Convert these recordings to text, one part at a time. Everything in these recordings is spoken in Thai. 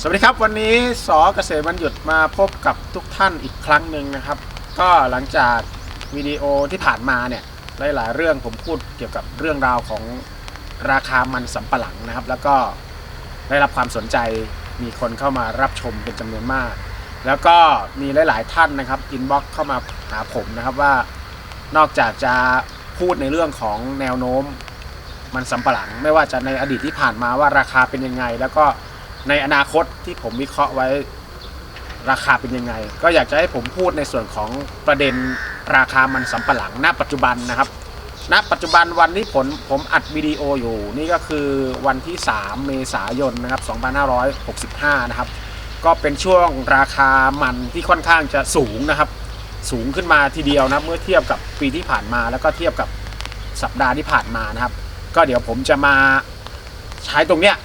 สวัสดีครับวันนี้สอเกษตรวันหยุดมาพบกับทุกท่านอีกครั้งหนึ่งนะครับ ก็หลังจากวิดีโอที่ผ่านมาเนี่ยหลายๆเรื่องผมพูดเกี่ยวกับเรื่องราวของราคามันสำปะหลังนะครับ แล้วก็ได้รับความสนใจมีคนเข้ามารับชมเป็นจำนวนมาก แล้วก็มีหลาย ๆ ท่านนะครับอินบ็อกเข้ามาหาผมนะครับว่านอกจากจะพูดในเรื่องของแนวโน้มมันสำปะหลัง ไม่ว่าจะในอดีตที่ผ่านมาว่าราคาเป็นยังไง แล้วก็ ในอนาคตที่ผมวิเคราะห์ไว้ราคาเป็นยังไง ก็อยากจะให้ผมพูดในส่วนของประเด็นราคามันสำปะหลังณปัจจุบันนะครับ ณ ปัจจุบันวันที่ผมผมอัดวิดีโออยู่นี่ก็คือวันที่ 3 เมษายนนะครับ 2565 นะครับ ก็เป็นช่วงราคามันที่ค่อนข้างจะสูงนะครับ สูงขึ้นมาทีเดียวนะเมื่อเทียบกับปีที่ผ่านมา แล้วก็เทียบกับสัปดาห์ที่ผ่านมานะครับ ก็เดี๋ยวผมจะมาใช้ตรงเนี้ย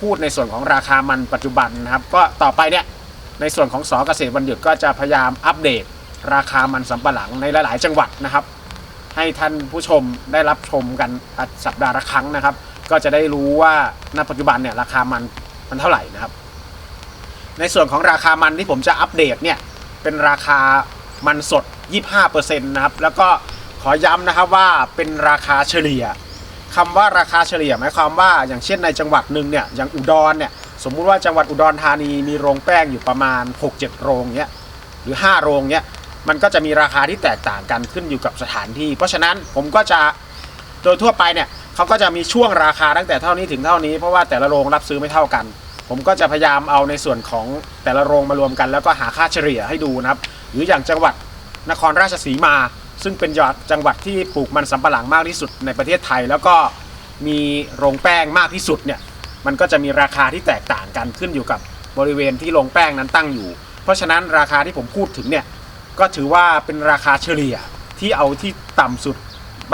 พูดในส่วนของราคามันปัจจุบันนะครับ ก็ต่อไปเนี่ยในส่วนของสอเกษตรวันหยุดก็จะพยายามอัปเดต ราคามันสำปะหลังในหลาย ๆ จังหวัดนะครับ ให้ท่านผู้ชมได้รับชมกันสัปดาห์ละครั้งนะครับ ก็จะได้รู้ว่าณปัจจุบันเนี่ยราคามันมันเท่าไหร่นะครับ ในส่วนของราคามันที่ผมจะอัปเดตเนี่ยเป็นราคามันสด 25%นะครับแล้วก็ขอย้ำนะครับว่าเป็นราคาเฉลี่ย คำว่าราคาเฉลี่ยหมายความว่าอย่างเช่นในจังหวัดหนึ่งเนี่ยอย่างอุดรเนี่ยสมมุติว่าจังหวัดอุดรธานีมีโรงแป้งอยู่ประมาณ 6-7 โรงเนี้ยหรือ 5 โรงเนี้ยมันก็จะมีราคาที่แตกต่างกันขึ้นอยู่กับสถานที่ เพราะฉะนั้นผมก็จะโดยทั่วไปเนี่ยเขาก็จะมีช่วงราคาตั้งแต่เท่านี้ถึงเท่านี้เพราะว่าแต่ละโรงรับซื้อไม่เท่ากัน ผมก็จะพยายามเอาในส่วนของแต่ละโรงมารวมกัน แล้วก็หาค่าเฉลี่ยให้ดูนะครับ หรืออย่างจังหวัดนครราชสีมา ซึ่งเป็นจังหวัดที่ปลูกมันสำปะหลังมากที่สุดในประเทศไทย แล้วก็มีโรงแป้งมากที่สุดเนี่ยมันก็จะมีราคาที่แตกต่างกันขึ้นอยู่กับบริเวณที่โรงแป้งนั้นตั้งอยู่ เพราะฉะนั้นราคาที่ผมพูดถึงเนี่ยก็ถือว่าเป็นราคาเฉลี่ยที่เอาที่ต่ำสุด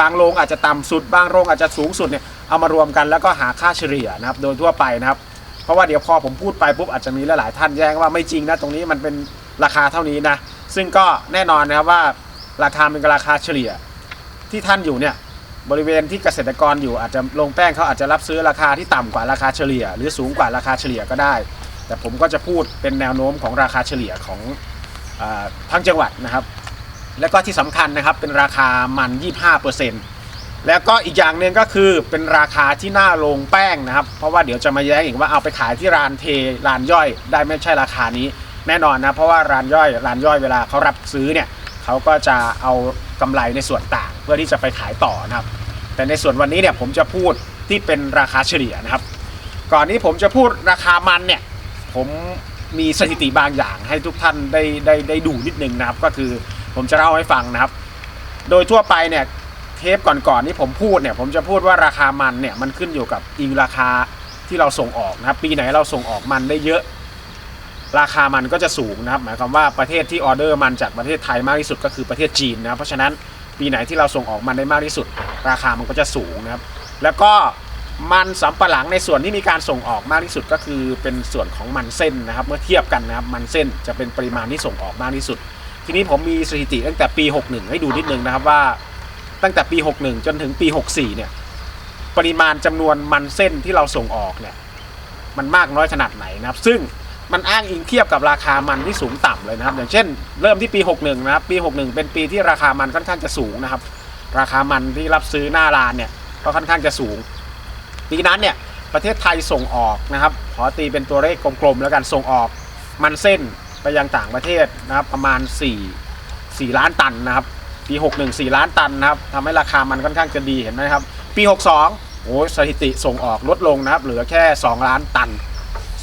บางโรงอาจจะต่ำสุด บางโรงอาจจะสูงสุดเนี่ยเอามารวมกันแล้วก็หาค่าเฉลี่ยนะครับโดยทั่วไปนะครับ เพราะว่าเดี๋ยวพอผมพูดไปปุ๊บอาจจะมีหลายๆท่านแย้งว่าไม่จริงนะตรงนี้มันเป็นราคาเท่านี้นะซึ่งก็แน่นอนนะครับว่า ราคาเป็นราคาเฉลี่ยที่ท่านอยู่เนี่ยบริเวณที่เกษตรกรอยู่อาจจะลงแป้งเขาอาจจะรับซื้อราคาที่ต่ำกว่าราคาเฉลี่ย หรือสูงกว่าราคาเฉลี่ยก็ได้ แต่ผมก็จะพูดเป็นแนวโน้มของราคาเฉลี่ยของอทั้งจังหวัดนะครับ แล้วก็ที่สำคัญนะครับเป็นราคามัน 25%แล้วก็อีกอย่างหนึ่งก็คือเป็นราคาที่หน้าโรงแป้งนะครับ เพราะว่าเดี๋ยวจะมาแย้งอีกว่าเอาไปขายที่ร้านเทร้านย่อย ได้ไม่ใช่ราคานี้แน่นอนนะเพราะว่าร้านย่อยร้านย่อยเวลาเขารับซื้อเนี่ย เขาก็จะเอากำไรในส่วนต่างเพื่อที่จะไปขายต่อนะครับ แต่ในส่วนวันนี้เนี่ยผมจะพูดที่เป็นราคาเฉลี่ยนะครับ ก่อนนี้ผมจะพูดราคามันเนี่ยผมมีสถิติบางอย่างให้ทุกท่านได้ได้ได้ดูนิดนึงนะครับ ก็คือผมจะเล่าให้ฟังนะครับ โดยทั่วไปเนี่ยเทปก่อนๆที่ผมพูดเนี่ยผมจะพูดว่าราคามันเนี่ยมันขึ้นอยู่กับอิงราคาที่เราส่งออกนะครับ ปีไหนเราส่งออกมันได้เยอะ ราคามันก็จะสูงนะครับ หมายความว่าประเทศที่ออเดอร์มันจากประเทศไทยมากที่สุดก็คือประเทศจีนนะครับเพราะฉะนั้นปีไหนที่เราส่งออกมันได้มากที่สุด ราคามันก็จะสูงนะครับ แล้วก็มันสำปะหลังในส่วนที่มีการส่งออกมากที่สุดก็คือเป็นส่วนของมันเส้นนะครับ เมื่อเทียบกันนะครับมันเส้นจะเป็นปริมาณที่ส่งออกมากที่สุด ทีนี้ผมมีสถิติตั้งแต่ปี 61 ให้ดูนิดนึงนะครับว่า ตั้งแต่ปี 61 จนถึงปี 64 เนี่ยปริมาณจำนวนมันเส้นที่เราส่งออกเนี่ยมันมากน้อยขนาดไหนนะครับ ซึ่ง มันอ้างอิงเทียบกับราคามันที่สูงต่ำเลยนะครับ อย่างเช่น เริ่มที่ปี 61 นะครับ ปี 61 เป็นปีที่ราคามันค่อนข้างจะสูงนะครับ ราคามันที่รับซื้อหน้าร้านเนี่ยก็ค่อนข้างจะสูง ปีนั้นเนี่ยประเทศไทยส่งออกนะครับ ขอตีเป็นตัวเลขกลมๆแล้วกันส่งออกมันเส้นไปยังต่างประเทศนะครับประมาณ 4 4 ล้านตันนะครับปี61 4ล้านตันนะครับทำให้ราคามันค่อนข้างจะดีเห็นไหมครับ ปี 62โอ้ยสถิติส่งออกลดลงนะครับ เหลือแค่ 2 ล้านตัน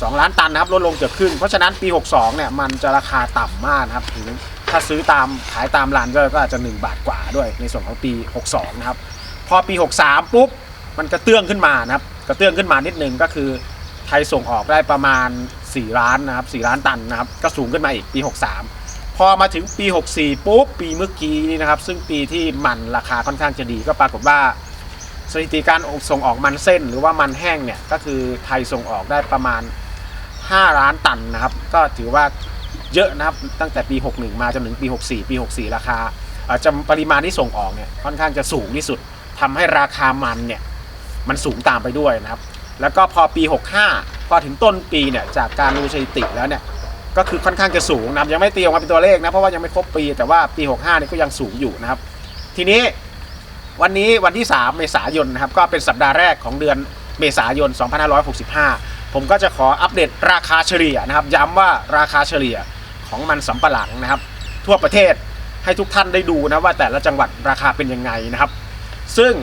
2 ล้านตันนะครับลดลงเกือบครึ่งเพราะฉะนั้นปี 62 เนี่ยมันจะราคาต่ำมากนะครับถึงถ้าซื้อตามขายตามร้านก็อาจจะ 1 บาทกว่าด้วยในส่วนของปี 62 นะครับ พอปี 63 ปุ๊บมันกระเตื้องขึ้นมานะครับกระเตื้องขึ้นมานิดนึงก็คือไทยส่งออกได้ประมาณ 4 ล้านนะครับ4ล้านตันนะครับก็สูงขึ้นมาอีกปี 63 พอมาถึงปี 64 ปุ๊บปีเมื่อกี้นี่นะครับ ซึ่งปีที่มันราคาค่อนข้างจะดีก็ปรากฏว่าสถิติการส่งออกมันเส้นหรือว่ามันแห้งเนี่ยก็คือไทยส่งออกได้ประมาณ 5 ล้านตันนะครับ ก็ถือว่าเยอะนะครับตั้งแต่ปี 61 มาจนถึงปี 64 ปี 64 ราคาจำปริมาณที่ส่งออกเนี่ยค่อนข้างจะสูงที่สุดทำให้ราคามันเนี่ยมันสูงตามไปด้วยนะครับ แล้วก็พอปี 65 พอถึงต้นปีเนี่ยจากการดูสถิติแล้วเนี่ยก็คือค่อนข้างจะสูงนับยังไม่ตีออกมาเป็นตัวเลขนะเพราะว่ายังไม่ครบปี แต่ว่าปี 65นี่ก็ยังสูงอยู่นะครับ ทีนี้วันนี้วันที่ 3 เมษายนนะครับก็เป็นสัปดาห์แรกของเดือนเมษายน 2565 ผมก็จะขออัปเดตราคาเฉลี่ยนะครับ ย้ำว่าราคาเฉลี่ยของมันสำปะหลังนะครับ ทั่วประเทศให้ทุกท่านได้ดูนะว่าแต่ละจังหวัดราคาเป็นยังไงนะครับ ซึ่ง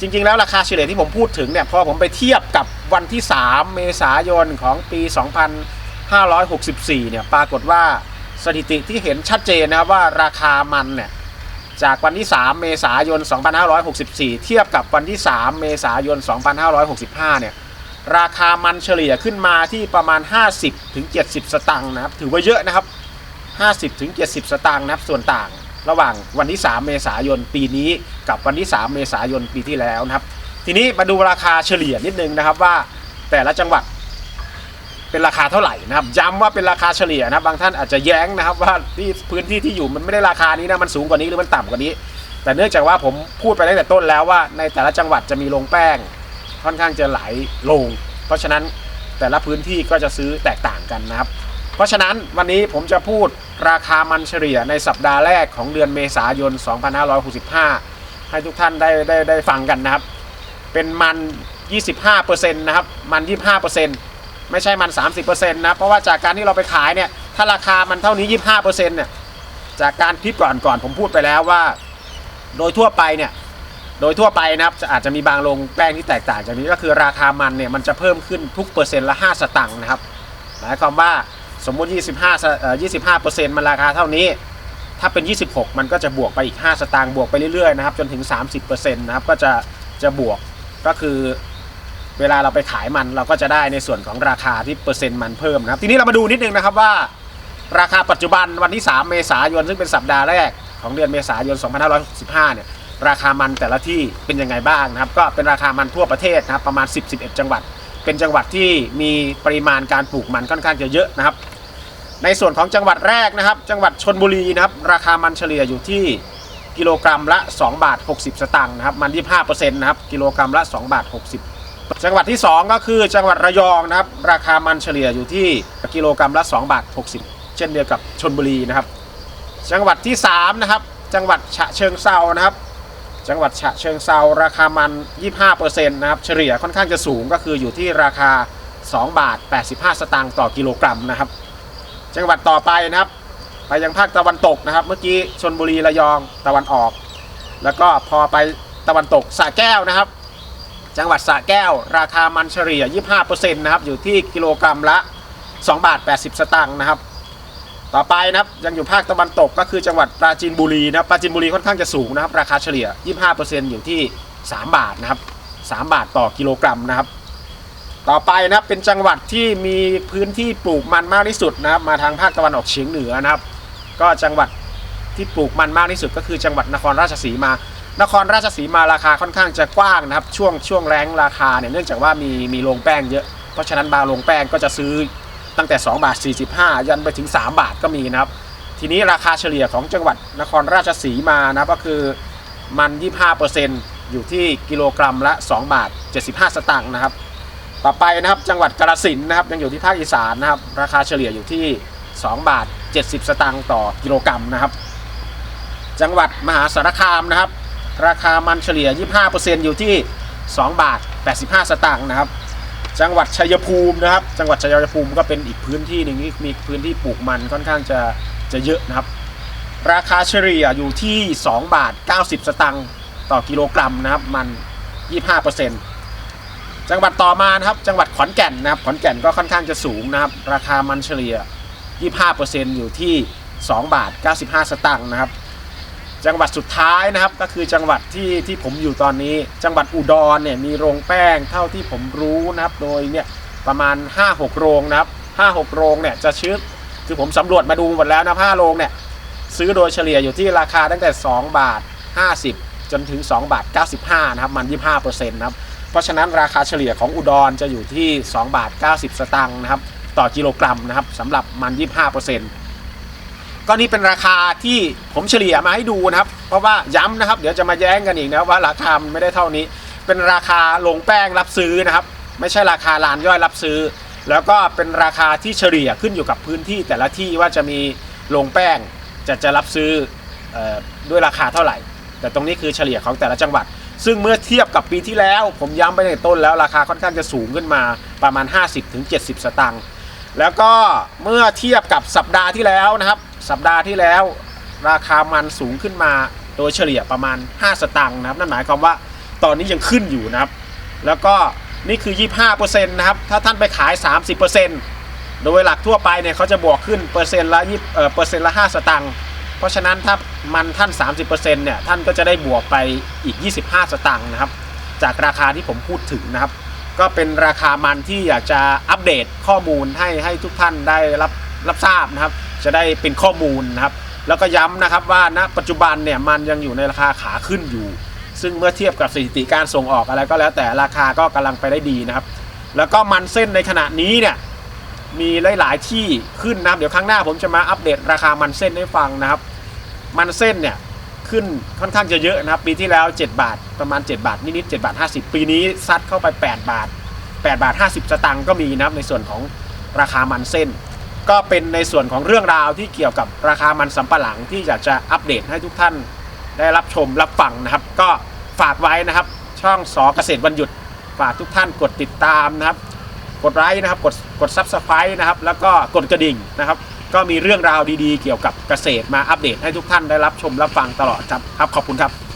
จริงๆ แล้วราคาเฉลี่ยที่ผมพูดถึงเนี่ยพอผมไปเทียบกับวันที่ 3 เมษายนของปี 2564 เนี่ยปรากฏว่าสถิติที่เห็นชัดเจนนะครับว่าราคามันเนี่ยจากวันที่ 3 เมษายน 2564 เทียบกับวันที่ 3 เมษายน 2565 เนี่ย ราคามันเฉลี่ยขึ้นมาที่ประมาณ 50ถึง70 สตังค์นะครับ ถือว่าเยอะนะครับ 50ถึง70 สตางค์นะครับส่วนต่าง ระหว่างวันที่ 3 เมษายนปีนี้ กับวันที่ 3 เมษายนปีที่แล้วนะครับ ทีนี้มาดูราคาเฉลี่ยนิดนึงนะครับว่าแต่ละจังหวัดเป็นราคาเท่าไหร่นะครับ ย้ำว่าเป็นราคาเฉลี่ยนะครับบางท่านอาจจะแย้งนะครับว่าที่พื้นที่ที่อยู่มันไม่ได้ราคานี้นะมันสูงกว่านี้หรือมันต่ำกว่านี้ แต่เนื่องจากว่าผมพูดไปตั้งแต่ต้นแล้วว่าในแต่ละจังหวัดจะมีโรงแป้ง ค่อนข้างจะหลายโรงเพราะฉะนั้นแต่ละพื้นที่ก็จะซื้อแตกต่างกันนะครับ เพราะฉะนั้นวันนี้ผมจะพูดราคามันเฉลี่ยในสัปดาห์แรกของเดือนเมษายน 2565 ให้ทุกท่านได้ได้ได้ฟังกันนะครับ เป็นมัน 25%นะครับ มัน 25%ไม่ใช่มัน 30%นะ เพราะว่าจากการที่เราไปขายเนี่ย ถ้าราคามันเท่านี้ 25%เนี่ย จากการคลิปก่อนก่อนผมพูดไปแล้วว่า โดยทั่วไปเนี่ย โดยทั่วไปนะครับจะอาจจะมีบางโรงแป้งที่แตกต่างจากนี้ก็คือราคามันเนี่ยมันจะเพิ่มขึ้นทุกเปอร์เซ็นต์ละ 5 สตังค์นะครับหมายความว่าสมมุติ 25สเอ่อ25%มันราคาเท่านี้ ถ้าเป็น 26 มันก็จะบวกไปอีก 5 สตางค์บวกไปเรื่อยๆนะครับจนถึง 30%นะครับก็จะจะบวกก็คือเวลาเราไปขายมันเราก็จะได้ในส่วนของราคาที่เปอร์เซ็นต์มันเพิ่มนะครับ ทีนี้เรามาดูนิดนึงนะครับว่าราคาปัจจุบันวันที่ 3 เมษายนซึ่งเป็นสัปดาห์แรกของเดือนเมษายน 2565 เนี่ย ราคามันแต่ละที่เป็นยังไงบ้างนะครับ ก็เป็นราคามันทั่วประเทศนะครับประมาณ 10-11 จังหวัด เป็นจังหวัดที่มีปริมาณการปลูกมันค่อนข้างจะเยอะนะครับ ในส่วนของจังหวัดแรกนะครับ จังหวัดชนบุรีนะครับ ราคามันเฉลี่ยอยู่ที่กิโลกรัมละ 2 บาท 60 สตางค์นะครับมัน25%นะครับกิโลกรัมละ 2 บาท 60 จังหวัดที่ 2 ก็คือจังหวัดระยองนะครับ ราคามันเฉลี่ยอยู่ที่กิโลกรัมละ 2 บาท 60 เช่นเดียวกับชนบุรีนะครับ จังหวัดที่3นะครับจังหวัดฉะเชิงเซานะครับ จังหวัดฉะเชิงเซาราคามัน 25%นะครับเฉลี่ยค่อนข้างจะสูงก็คืออยู่ที่ราคา 2 บาท 85 สตางค์ต่อกิโลกรัมนะครับ จังหวัดต่อไปนะครับ ไปยังภาคตะวันตกนะครับ เมื่อกี้ชนบุรีระยองตะวันออก แล้วก็พอไปตะวันตกสระแก้วนะครับ จังหวัดสระแก้ว ราคามันเฉลี่ย 25%นะครับอยู่ที่กิโลกรัมละ 2 บาท 80 สตางค์นะครับ ต่อไปนะครับยังอยู่ภาคตะวันตกก็คือจังหวัดปราจีนบุรีนะครับปราจีนบุรีค่อนข้างจะสูงนะครับ ราคาเฉลี่ย 25%อยู่ที่ 3 บาทนะครับ 3 บาทต่อกิโลกรัมนะครับ ต่อไปนะครับเป็นจังหวัดที่มีพื้นที่ปลูกมันมากที่สุดนะครับ มาทางภาคตะวันออกเฉียงเหนือนะครับ ก็จังหวัดที่ปลูกมันมากที่สุดก็คือจังหวัดนครราชสีมา นครราชสีมาราคาค่อนข้างจะกว้างนะครับ ช่วงช่วงแรงราคาเนี่ยเนื่องจากว่ามีมีโรงแป้งเยอะ เพราะฉะนั้นบางโรงแป้งก็จะซื้อ ตั้งแต่ 2 บาท 45 ยันไปถึง 3 บาทก็มีนะครับ ทีนี้ราคาเฉลี่ยของจังหวัดนครราชสีมานะครับก็คือมัน 25%อยู่ที่กิโลกรัมละ 2 บาท 75 สตางค์นะครับ ต่อไปนะครับจังหวัดกาฬสินนะครับยังอยู่ที่ภาคอีสานนะครับ ราคาเฉลี่ยอยู่ที่ 2 บาท 70 สตางค์ต่อกิโลกรัมนะครับ จังหวัดมหาสารคามนะครับ ราคามันเฉลี่ย 25%อยู่ที่ 2 บาท 85 สตางค์นะครับ จังหวัดชัยภูมินะครับ จังหวัดชัยภูมิก็เป็นอีกพื้นที่หนึ่งที่มีพื้นที่ปลูกมันค่อนข้างจะจะเยอะนะครับ ราคาเฉลี่ยอยู่ที่ 2 บาท 90 สตางค์ต่อกิโลกรัมนะครับมัน 25%จังหวัดต่อมานะครับจังหวัดขอนแก่นนะครับขอนแก่นก็ค่อนข้างจะสูงนะครับ ราคามันเฉลี่ย 25%อยู่ที่ 2 บาท 95 สตางค์นะครับ จังหวัดสุดท้ายนะครับก็คือจังหวัดที่ที่ผมอยู่ตอนนี้ จังหวัดอุดรเนี่ยมีโรงแป้งเท่าที่ผมรู้นะครับ โดยเนี่ยประมาณ 5-6 โรงนะครับ 5-6 โรงเนี่ยจะชื่อคือผมสำรวจมาดูหมดแล้วนะ5โรงเนี่ยซื้อโดยเฉลี่ยอยู่ที่ราคาตั้งแต่ 2 บาท 50 จนถึง 2 บาท 95 นะครับ มัน 25%นะครับ เพราะฉะนั้นราคาเฉลี่ยของอุดรจะอยู่ที่ 2 บาท 90 สตางค์นะครับ ต่อกิโลกรัมนะครับสำหรับมัน 25% ก็นี่เป็นราคาที่ผมเฉลี่ยมาให้ดูนะครับ เพราะว่าย้ำนะครับ เดี๋ยวจะมาแย้งกันอีกนะว่าราคาไม่ได้เท่านี้ เป็นราคาลงแป้งรับซื้อนะครับ ไม่ใช่ราคาลานย่อยรับซื้อ แล้วก็เป็นราคาที่เฉลี่ยขึ้นอยู่กับพื้นที่แต่ละที่ว่าจะมีโรงแป้งจะจะรับซื้อเออด้วยราคาเท่าไหร่ แต่ตรงนี้คือเฉลี่ยของแต่ละจังหวัด ซึ่งเมื่อเทียบกับปีที่แล้ว ผมย้ำไปในต้นแล้วราคาค่อนข้างจะสูงขึ้นมาประมาณ 50-70 สตางค์ แล้วก็เมื่อเทียบกับสัปดาห์ที่แล้วนะครับ สัปดาห์ที่แล้วราคามันสูงขึ้นมาโดยเฉลี่ยประมาณ 5 สตางค์นะครับ นั่นหมายความว่าตอนนี้ยังขึ้นอยู่นะครับ แล้วก็นี่คือ 25%นะครับ ถ้าท่านไปขาย 30%โดยหลักทั่วไปเนี่ยเขาจะบวกขึ้นเปอร์เซ็นต์ละ20เอ่อเปอร์เซ็นต์ละ5สตางค์เพราะฉะนั้นถ้ามันท่าน 30%เนี่ยท่านก็จะได้บวกไปอีก 25 สตางค์นะครับ จากราคาที่ผมพูดถึงนะครับ ก็เป็นราคามันที่อยากจะอัปเดตข้อมูลให้ให้ทุกท่านได้รับรับทราบนะครับ จะได้เป็นข้อมูลนะครับ แล้วก็ย้ำนะครับว่าณปัจจุบันเนี่ยมันยังอยู่ในราคาขาขึ้นอยู่ ซึ่งเมื่อเทียบกับสถิติการส่งออกอะไรก็แล้วแต่ราคาก็กำลังไปได้ดีนะครับ แล้วก็มันเส้นในขณะนี้เนี่ยมีหลาย ๆ ที่ขึ้นนะเดี๋ยวครั้งหน้าผมจะมาอัปเดตราคามันเส้นให้ฟังนะครับ มันเส้นเนี่ย ขึ้นค่อนข้างจะเยอะนะครับ ปีที่แล้ว 7 บาทประมาณ 7 บาทนิดๆ7บาท 50 ปีนี้ซัดเข้าไป 8 บาท 8 บาท 50 สตางค์ก็มีนะครับในส่วนของราคามันเส้น ก็เป็นในส่วนของเรื่องราวที่เกี่ยวกับราคามันสำปะหลังที่อยากจะอัปเดตให้ทุกท่านได้รับชมรับฟังนะครับ ก็ฝากไว้นะครับ ช่องสอเกษตรวันหยุดฝากทุกท่านกดติดตามนะครับ กดไลค์นะครับกดกดซับสไครต์นะครับ แล้วก็กดกระดิ่งนะครับ ก็มีเรื่องราวดีๆ เกี่ยวกับเกษตรมาอัปเดตให้ทุกท่านได้รับชมรับฟังตลอดครับครับขอบคุณครับ